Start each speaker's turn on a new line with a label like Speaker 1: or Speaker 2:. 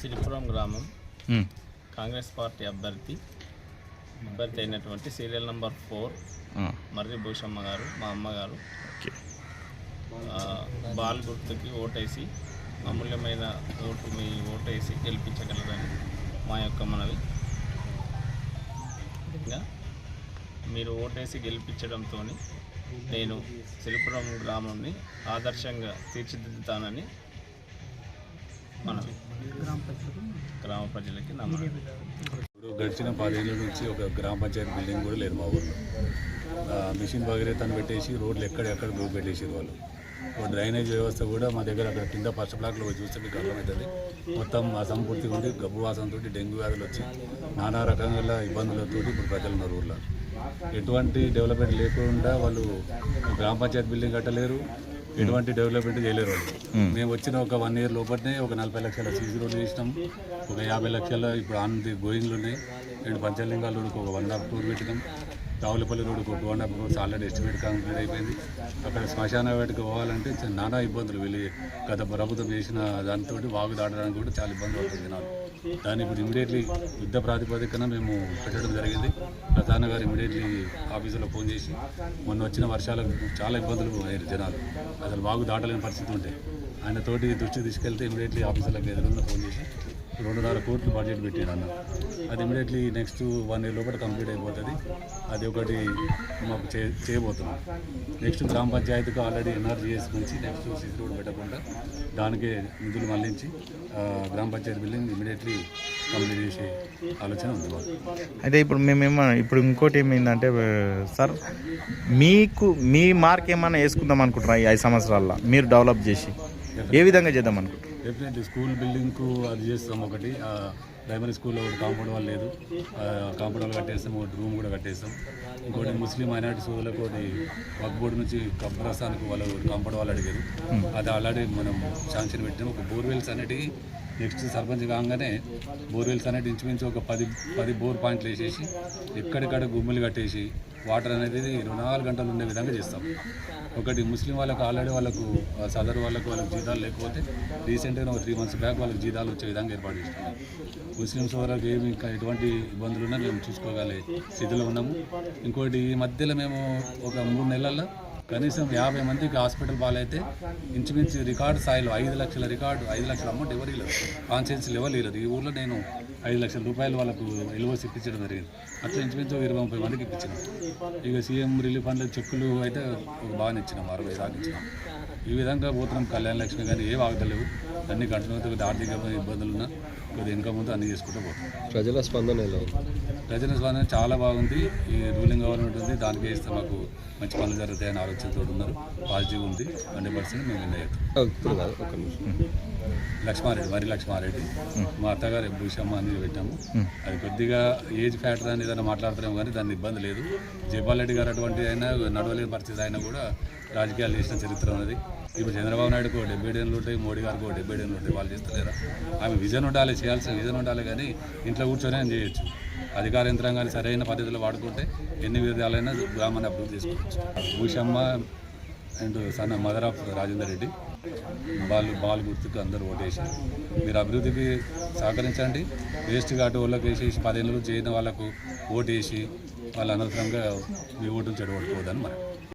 Speaker 1: సిరిపురం గ్రామం. కాంగ్రెస్ పార్టీ అభ్యర్థి అభ్యర్థి అయినటువంటి serial number four Marri Bhushamma గారు మా అమ్మగారు. బాల్ గుర్తుకి ఓటేసి అమూల్యమైన ఓటు మీ ఓటేసి గెలిపించగలరని మా యొక్క మనవి. మీరు ఓటేసి గెలిపించడంతో నేను సిరిపురం గ్రామంని ఆదర్శంగా తీర్చిదిద్దుతానని మనవి. గ్రామ ప్రజలకి
Speaker 2: ఇప్పుడు గడిచిన పదేళ్ళ నుంచి ఒక గ్రామ పంచాయతీ బిల్డింగ్ కూడా లేదు మా ఊళ్ళో మిషన్ భగీరథను పెట్టేసి రోడ్లు ఎక్కడెక్కడ గ్రూప్ పెట్టేసారు వాళ్ళు. డ్రైనేజ్ వ్యవస్థ కూడా మా దగ్గర అక్కడ కింద ఫస్ట్ బ్లాక్లో చూస్తే మీకు అర్థమవుతుంది. మొత్తం అసంపూర్తిగా ఉండి గబ్బు వాసనతో డెంగ్యూ వ్యాధులు వచ్చి నానా రకాల ఇబ్బందులతో ఇప్పుడు ప్రజలు ఉన్నారు ఊళ్ళో ఎటువంటి డెవలప్మెంట్ లేకుండా వాళ్ళు గ్రామ పంచాయతీ బిల్డింగ్ కట్టలేరు. ఎటువంటి డెవలప్మెంట్ చేయలేరు మేము. వచ్చిన ఒక వన్ ఇయర్ లోపలనే ఒక నలభై లక్షల సీసీ రోడ్లు చేసినాం ఒక యాభై లక్షల ఇప్పుడు ఆనంది గోయింగ్లు ఉన్నాయి రెండు పంచలింగాల ఒక వన్ హాఫ్ టూర్ పెట్టినాం. Ravulapalli road two and half roads already estimate complete అయిపోయింది. అక్కడ శ్మశాన వేటకు పోవాలంటే నానా ఇబ్బందులు. వెళ్ళి గత ప్రభుత్వం చేసిన దాంతో వాగు దాటడానికి కూడా చాలా ఇబ్బంది పడుతుంది జనాలు. దాన్ని ఇప్పుడు ఇమీడియట్లీ యుద్ధ ప్రాతిపదికన మేము పెట్టడం జరిగింది. ప్రధాన గారు ఇమీడియట్లీ ఆఫీసులో ఫోన్ చేసి మొన్న వచ్చిన వర్షాలకు చాలా ఇబ్బందులు అయ్యారు జనాలు. అసలు వాగు దాటలేని పరిస్థితి ఉంటే. ఆయన తోటి దృష్టి తీసుకెళ్తే ఇమీడియట్లీ ఆఫీసులకు ఎదురున్న ఫోన్ చేసి రెండున్నర కోట్లు బడ్జెట్ పెట్టాడు అన్న. అది ఇమీడియట్లీ నెక్స్ట్ వన్ ఇయర్ లోపల కంప్లీట్ అయిపోతుంది. అది ఒకటి మాకు చే చేయబోతున్నాం. నెక్స్ట్ గ్రామ పంచాయతీకి ఆల్రెడీ ఎన్ఆర్జీఎస్ నుంచి నెక్స్ట్ సిసి రోడ్ పెట్టకుండా దానికే నిధులు మళ్ళించి గ్రామ పంచాయతీ బిల్డింగ్ ఇమీడియట్లీ కంప్లీట్ చేసే ఆలోచన ఉంది
Speaker 3: అయితే ఇప్పుడు మేమేమో ఇప్పుడు ఇంకోటి ఏమైందంటే సార్ మీకు మీ మార్క్ ఏమైనా వేసుకుందాం అనుకుంటున్నారా ఈ ఐదు సంవత్సరాల్లో? మీరు డెవలప్ చేసి. ఏ విధంగా చేద్దాం అనుకుంటున్నారు?
Speaker 2: డెఫినెట్లీ స్కూల్ బిల్డింగ్కు అది చేస్తాం ఒకటి. ఆ, ప్రైమరీ స్కూల్లో ఒకటి కాంపౌండ్ వాల్ లేదు. కాంపౌండ్ వాల్ కట్టేస్తాం ఒకటి రూమ్ కూడా కట్టేస్తాం. ఇంకోటి ముస్లిం మైనార్టీ సోదరులకు ఒకటి వక్ బోర్డు నుంచి కబ్రస్థానికి వాళ్ళు కాంపౌండ్ వాల్ అడిగారు. అది ఆల్రెడీ మనం శాంక్షన్ పెట్టినాం ఒక బోర్వెల్స్ అనేటివి నెక్స్ట్ సర్పంచ్ కాగానే బోర్వెల్స్ అనేటి ఇంచుమించు ఒక పది పది బోర్ పాయింట్లు వేసేసి ఎక్కడిక్కడ గుమ్ములు కట్టేసి వాటర్ అనేది ఇరవై నాలుగు గంటలు ఉండే విధంగా చేస్తాం. ఒకటి ముస్లిం వాళ్ళకు ఆల్రెడీ వాళ్ళకు సదరు వాళ్ళకు వాళ్ళకి జీతాలు లేకపోతే రీసెంట్గా ఒక త్రీ మంత్స్ బ్యాక్ వాళ్ళకి జీతాలు వచ్చే విధంగా ఏర్పాటు చేస్తున్నాం ముస్లిం సోదరులకు ఏమి ఇంకా ఎటువంటి ఇబ్బందులు ఉన్నా మేము చూసుకోగలిగే స్థితిలో ఉన్నాము. ఇంకోటి ఈ మధ్యలో మేము ఒక మూడు నెలల్లో కనీసం యాభై మందికి హాస్పిటల్ పాలైతే ఇంచుమించు రికార్డు స్థాయిలో ఐదు లక్షల రికార్డు ఐదు లక్షల అమౌంట్ ఎవరు ఇవ్వలేదు. కాన్షియన్స్ లెవెల్ ఇవ్వలేదు. ఈ ఊర్లో నేను ఐదు లక్షల రూపాయలు వాళ్ళకు ఎల్ఓసి ఇప్పించడం జరిగింది. అట్లా ఇంచుమించు ఇరవై ముప్పై మందికి ఇప్పించినాం. ఇక సీఎం రిలీఫ్ ఫండ్ చెక్కులు అయితే ఒక బాగా ఇచ్చినాం అరవై దాకా ఇచ్చినాం. ఈ విధంగా పోతున్నాం. కళ్యాణ లక్ష్మి కానీ ఏ వాగతలేవు అన్ని కంటిన్యూ ఆర్థిక ఇబ్బందులు ఉన్నా కొద్దిగా ఇన్కమ్ ఉందో అన్ని చేసుకుంటూ పోతాం
Speaker 4: ప్రజల స్పందన ఎలా
Speaker 2: ప్రజల స్పందన చాలా బాగుంది. ఈ రూలింగ్ గవర్నమెంట్ ఉంది. దానికి వేస్తే మాకు మంచి పనులు జరుగుతాయని ఆలోచనతో ఉన్నారు. పాజిటివ్ ఉంది. హండ్రెడ్ పర్సెంట్ మేము విన్ అయ్యాం. లక్ష్మారెడ్డి మరి లక్ష్మారెడ్డి. మా అత్తగారు భూషమ్మ అని పెట్టాము. అది కొద్దిగా ఏజ్ ఫ్యాక్టర్ అని ఏదైనా మాట్లాడుతున్నాము కానీ దాని ఇబ్బంది లేదు. జైపాల్ రెడ్డి గారు అటువంటి అయినా నడవలేని పరిస్థితి అయినా కూడా రాజకీయాలు చేసిన చరిత్ర ఉన్నది. ఇప్పుడు చంద్రబాబు నాయుడుకు డెబ్బై ఏళ్ళు ఉంటాయి మోడీ గారికి డెబ్బై ఏళ్ళు ఉంటాయి వాళ్ళు చేస్తలేరా? ఆమె విజన్ ఉండాలి చేయాల్సిన విజన్ ఉండాలి కానీ ఇంట్లో కూర్చొని ఆయన చేయొచ్చు. అధికార యంత్రాంగాన్ని సరైన పద్ధతిలో వాడుకుంటే ఎన్ని విధాలైనా గ్రామాన్ని అభివృద్ధి చేసుకోవచ్చు భూషమ్మ అండ్ సన్న మదర్ ఆఫ్ రాజేందర్ రెడ్డి వాళ్ళు బాల్ గుర్తుకు అందరూ ఓటేసారు. మీరు అభివృద్ధికి సహకరించండి. వేస్ట్ ఘాటు వాళ్ళకి వేసేసి పదేళ్ళు చేయని వాళ్ళకు ఓటేసి వాళ్ళు అనవసరంగా మీ ఓటును చెడగొట్టుకోవద్దని మనం